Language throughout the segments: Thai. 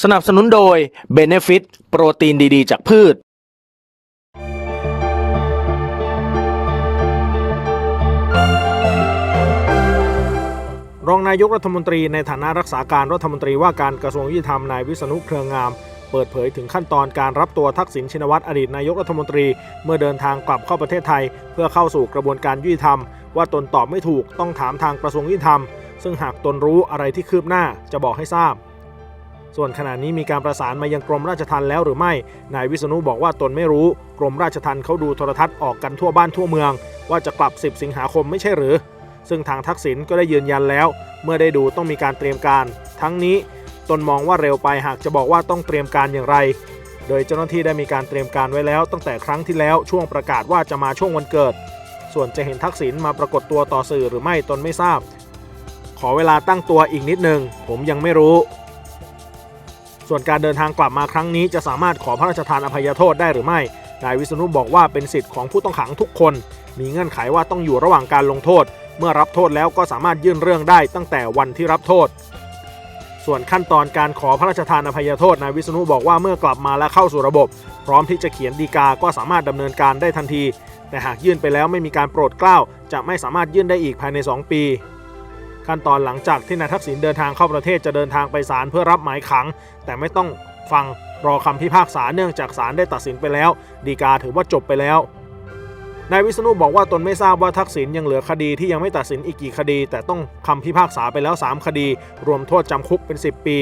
สนับสนุนโดย Benefit โปรตีนดีๆ จากพืช รองนายกรัฐมนตรีในฐานะรักษาการรัฐมนตรีว่าการกระทรวงยุติธรรมนายวิษณุเครืองาม เปิดเผยถึงขั้นตอนการรับตัวทักษิณชินวัตรอดีตนายกรัฐมนตรี เมื่อเดินทางกลับเข้าประเทศไทย เพื่อเข้าสู่กระบวนการยุติธรรม ว่าตนตอบไม่ถูกต้องถามทางกระทรวงยุติธรรม ซึ่งหากตนรู้อะไรที่คืบหน้าจะบอกให้ทราบ ส่วนขณะนี้มีการประสานมายังกรมราชทัณฑ์แล้วหรือไม่ นายวิษณุบอกว่าตนไม่รู้ กรมราชทัณฑ์เขาดูโทรทัศน์ออกกันทั่วบ้านทั่วเมือง ว่าจะกลับ 10 สิงหาคมไม่ใช่หรือ ซึ่งทางทักษิณก็ได้ยืนยันแล้ว เมื่อได้ดูต้องมีการเตรียมการ ทั้งนี้ตนมองว่าเร็วไปหากจะบอกว่าต้องเตรียมการอย่างไร โดยเจ้าหน้าที่ได้มีการเตรียมการไว้แล้ว ตั้งแต่ครั้งที่แล้วช่วงประกาศว่าจะมาช่วงวันเกิด ส่วนจะเห็นทักษิณมาปรากฏตัวต่อสื่อหรือไม่ตนไม่ทราบ ขอเวลาตั้งตัวอีกนิดนึงผมยังไม่รู้ ส่วนการเดินทางกลับมาครั้งนี้จะสามารถขอพระราชทานอภัยโทษได้หรือไม่ นายวิษณุบอกว่าเป็นสิทธิ์ของผู้ต้องขังทุกคน มีเงื่อนไขว่าต้องอยู่ระหว่างการลงโทษ เมื่อรับโทษแล้วก็สามารถยื่นเรื่องได้ตั้งแต่วันที่รับโทษ ส่วนขั้นตอนการขอพระราชทานอภัยโทษ นายวิษณุบอกว่าเมื่อกลับมาและเข้าสู่ระบบ พร้อมที่จะเขียนดีกา ก็สามารถดำเนินการได้ทันที แต่หากยื่นไปแล้วไม่มีการโปรดเกล้าจะไม่สามารถยื่นได้อีกภายใน 2 ปี ขั้นตอนหลังจากที่นายทักษิณเดินทางเข้าประเทศจะเดินทางไปศาลเพื่อรับหมายขัง แต่ไม่ต้องฟังรอคำพิพากษาเนื่องจากศาลได้ตัดสินไปแล้ว ดีกาถือว่าจบไปแล้วนายวิษณุบอกว่าตนไม่ทราบว่าทักษิณยังเหลือคดีที่ยังไม่ตัดสินอีกกี่คดี แต่ต้องคำพิพากษาไปแล้ว 3 คดี รวมโทษจำคุกเป็น 10 ปี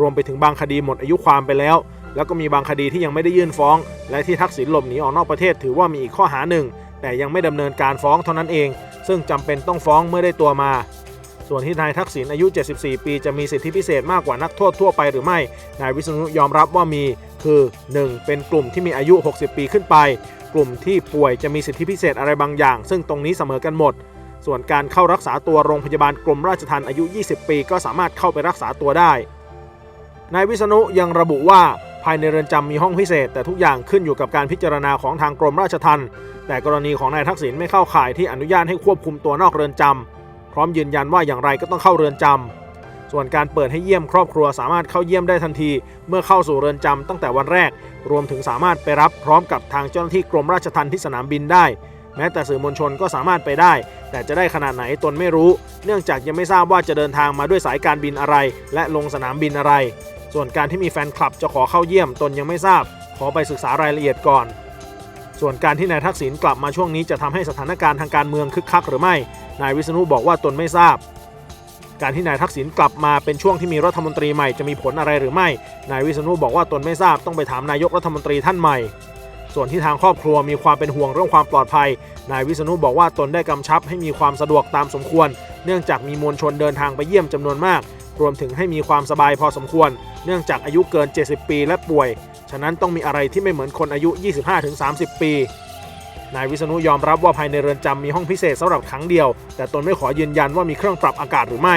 รวมไปถึงบางคดีหมดอายุความไปแล้ว แล้วก็มีบางคดีที่ยังไม่ได้ยื่นฟ้อง และที่ทักษิณหลบหนีออกนอกประเทศถือว่ามีอีกข้อหาหนึ่งแต่ยังไม่ดำเนินการฟ้องเท่านั้นเอง ซึ่งจำเป็นต้องฟ้องเมื่อได้ตัวมา ส่วนที่นายทักษิณอายุ 74 ปีจะมีสิทธิพิเศษมากกว่านักโทษทั่วไปหรือไม่ นายวิษณุยอมรับว่ามี คือ 1. เป็นกลุ่มที่มีอายุ 60 ปีขึ้นไป กลุ่มที่ป่วยจะมีสิทธิพิเศษอะไรบางอย่าง ซึ่งตรงนี้เสมอกันหมด ส่วนการเข้ารักษาตัวโรงพยาบาลกรมราชทัณฑ์อายุ 20 ปีก็สามารถเข้าไปรักษาตัวได้ นายวิษณุยังระบุว่าภายในเรือนจำมีห้องพิเศษ แต่ทุกอย่างขึ้นอยู่กับการพิจารณาของทางกรมราชทัณฑ์แต่กรณีของนายทักษิณไม่เข้าข่ายที่อนุญาตให้ควบคุมตัวนอกเรือนจำ พร้อมยืนยันว่าอย่างไรก็ต้องเข้าเรือนจำส่วนการเปิดให้เยี่ยมครอบครัวสามารถเข้าเยี่ยมได้ทันที เมื่อเข้าสู่เรือนจำตั้งแต่วันแรก รวมถึงสามารถไปรับพร้อมกับทางเจ้าหน้าที่กรมราชทัณฑ์ที่สนามบินได้ แม้แต่สื่อมวลชนก็สามารถไปได้ แต่จะได้ขนาดไหนตนไม่รู้ เนื่องจากยังไม่ทราบว่าจะเดินทางมาด้วยสายการบินอะไร และลงสนามบินอะไร ส่วนการที่มีแฟนคลับจะขอเข้าเยี่ยมตนยังไม่ทราบ ขอไปศึกษารายละเอียดก่อน ส่วนการที่นายทักษิณกลับมาช่วงนี้จะทำให้สถานการณ์ทางการเมืองคึกคักหรือไม่ นายวิษณุบอกว่าตนไม่ทราบ การที่นายทักษิณกลับมาเป็นช่วงที่มีรัฐมนตรีใหม่จะมีผลอะไรหรือไม่ นายวิษณุบอกว่าตนไม่ทราบต้องไปถามนายกรัฐมนตรีท่านใหม่ ส่วนที่ทางครอบครัวมีความเป็นห่วงเรื่องความปลอดภัย นายวิษณุบอกว่าตนได้กำชับให้มีความสะดวกตามสมควร เนื่องจากมีมวลชนเดินทางไปเยี่ยมจำนวนมาก รวมถึงให้มีความสบายพอสมควร เนื่องจากอายุเกิน 70 ปีและป่วย ฉะนั้นต้องมีอะไรที่ไม่เหมือนคนอายุ 25-30 ปี นายวิษณุยอมรับว่าภายในเรือนจำมีห้องพิเศษสำหรับครั้งเดียว แต่ตนไม่ขอยืนยันว่ามีเครื่องปรับอากาศหรือไม่